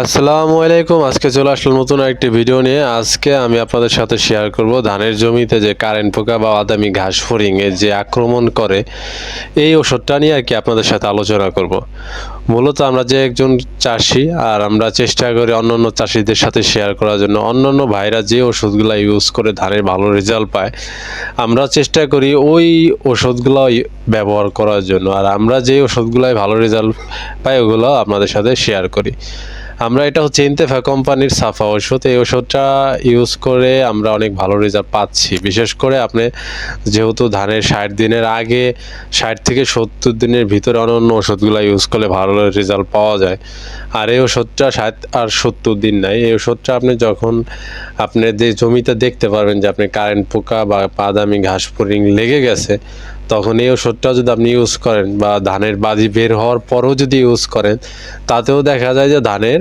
আসসালামু আলাইকুম। আজকে চলে আসলাম নতুন একটি ভিডিও নিয়ে। আজকে আমি আপনাদের সাথে শেয়ার করব ধানের জমিতে যে কারেন্ট পোকা বা আদামি ঘাস ফড়িং এ যে আক্রমণ করে, এই ওষুধটা নিয়ে আর কি আপনাদের সাথে আলোচনা করব। মূলত আমরা যে একজন চাষি আর আমরা চেষ্টা করি অন্য অন্য চাষিদের সাথে শেয়ার করার জন্য। অন্য অন্য ভাইরা যে ওষুধগুলো ইউজ করে ধানের ভালো রেজাল্ট পায়, আমরা চেষ্টা করি ওই ওষুধগুলো ব্যবহার করার জন্য। আর আমরা যে ওষুধগুলোয় ভালো রেজাল্ট পাই ওগুলো আপনাদের সাথে শেয়ার করি। আমরা এটা হচ্ছে ইন্তেফা কোম্পানির সাফা ওষুধ এই ওষুধটা ইউজ করে আমরা অনেক ভালো রেজাল্ট পাচ্ছি। বিশেষ করে আপনি যেহেতু ধানের ষাট দিনের আগে, ষাট থেকে সত্তর দিনের ভিতরে অন্য ওষুধগুলো ইউজ করলে ভালো রেজাল্ট পাওয়া যায়। আর এই ওষুধটা ষাট আর সত্তর দিন নাই। এই ওষুধটা আপনি যখন আপনি যে জমিতে দেখতে পারবেন যে আপনি কারেন্ট পোকা বা পাদামি ঘাস ফড়িং লেগে গেছে তখন এই ওষুধটা যদি আপনি ইউজ করেন বা ধানের বাজি বের হওয়ার পরও যদি ইউজ করেন, তাতেও দেখা যায় যে ধানের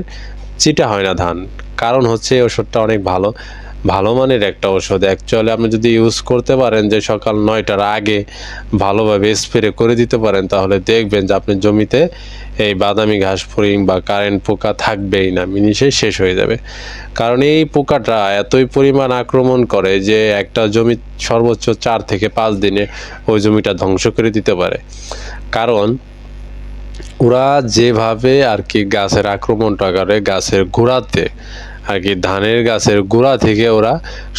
চিটা হয় না ধান। কারণ হচ্ছে এই ওষুধটা অনেক ভালো। ভালো মানের একটা ওষুধ অ্যাকচুয়ালি আপনি যদি ইউজ করতে পারেন যে সকাল নয়টার আগে ভালোভাবে স্প্রে করে দিতে পারেন, তাহলে দেখবেন যে আপনার জমিতে এই বাদামি ঘাস ফড়িং বা কারেন্ট পোকা থাকবেই না মিনিশেই শেষ হয়ে যাবে। কারণ এই পোকাটা এতই পরিমাণ আক্রমণ করে যে একটা জমি সর্বোচ্চ চার থেকে পাঁচ দিনে ওই জমিটা ধ্বংস করে দিতে পারে। কারণ ওরা যেভাবে আর কি গাছের আক্রমণটা করে, গাছের গোড়াতে আর কি ধানের গাছের গোড়া থেকে ওরা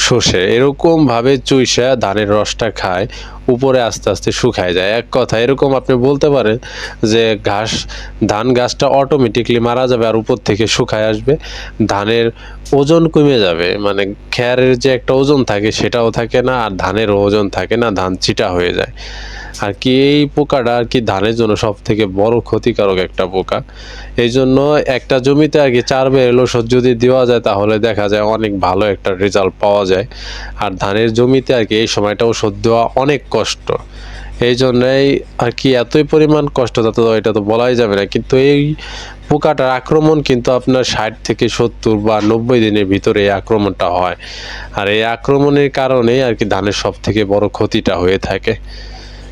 শোষে। এরকম ভাবে চুইসা ধানের রসটা খায়। উপরে আস্তে আস্তে শুকায় যায়। এক কথা, এরকম আপনি বলতে পারেন যে ঘাস, ধান গাছটা অটোমেটিকলি মারা যাবে আর উপর থেকে শুকায় আসবে। ধানের ওজন কমে যাবে মানে খেয়ারের যে একটা ওজন থাকে সেটাও থাকে না আর ধানের ওজন থাকে না, ধান চিটা হয়ে যায়। আর কি এই পোকাটা আর কি ধানের জন্য সব থেকে বড় ক্ষতিকারক একটা পোকা। এই জন্য একটা জমিতে আর কি চার বের ওষুধ যদি দেওয়া যায় তাহলে দেখা যায় অনেক ভালো একটা রেজাল্ট পাওয়া যায়। আর ধানের জমিতে আর কি এই সময়টা ওষুধ দেওয়া অনেক কষ্ট। এই জন্যই আর কি এতই পরিমাণ কষ্ট তা তো এটা তো বলাই যাবে না। কিন্তু এই পোকাটার আক্রমণ কিন্তু আপনার ষাট থেকে সত্তর বা নব্বই দিনের ভিতরে এই আক্রমণটা হয়। আর এই আক্রমণের কারণেই আর কি ধানের সব থেকে বড় ক্ষতিটা হয়ে থাকে।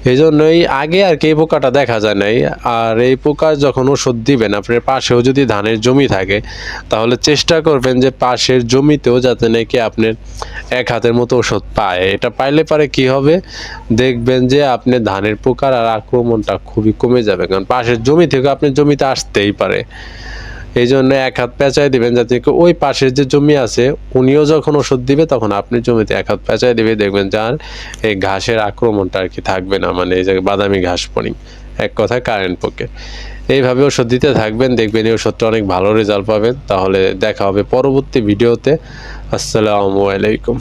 এই জন্যই আগে আর কি এই পোকাটা দেখা যায় নাই। আর এই পোকা যখন ওষুধ দিবেন আপনার পাশেও যদি ধানের জমি থাকে, তাহলে চেষ্টা করবেন যে পাশের জমিতেও যাতে নাকি আপনার এক হাতের মতো ওষুধ পায়। এটা পাইলে পারে কি হবে? দেখবেন যে আপনি ধানের পোকার আর আক্রমণটা খুবই কমে যাবে, কারণ পাশের জমি থেকে আপনার জমিতে আসতেই পারে। এই জন্য এক হাত পেঁচাই দিবেন যাতে ওই পাশের যে জমি আছে, উনিও যখন ওষুধ দিবে তখন আপনি জমিতে এক হাত পেঁচাই দিবে দেখবেন যার এই ঘাসের আক্রমণটা আর কি থাকবে না মানে এই যে বাদামি ঘাস পড়ি এক কথায় কারেন্ট পোকে এইভাবে ওষুধ দিতে থাকবেন, দেখবেন এই ওষুধটা অনেক ভালো রেজাল্ট পাবেন। তাহলে দেখা হবে পরবর্তী ভিডিওতে। আসসালামু আলাইকুম।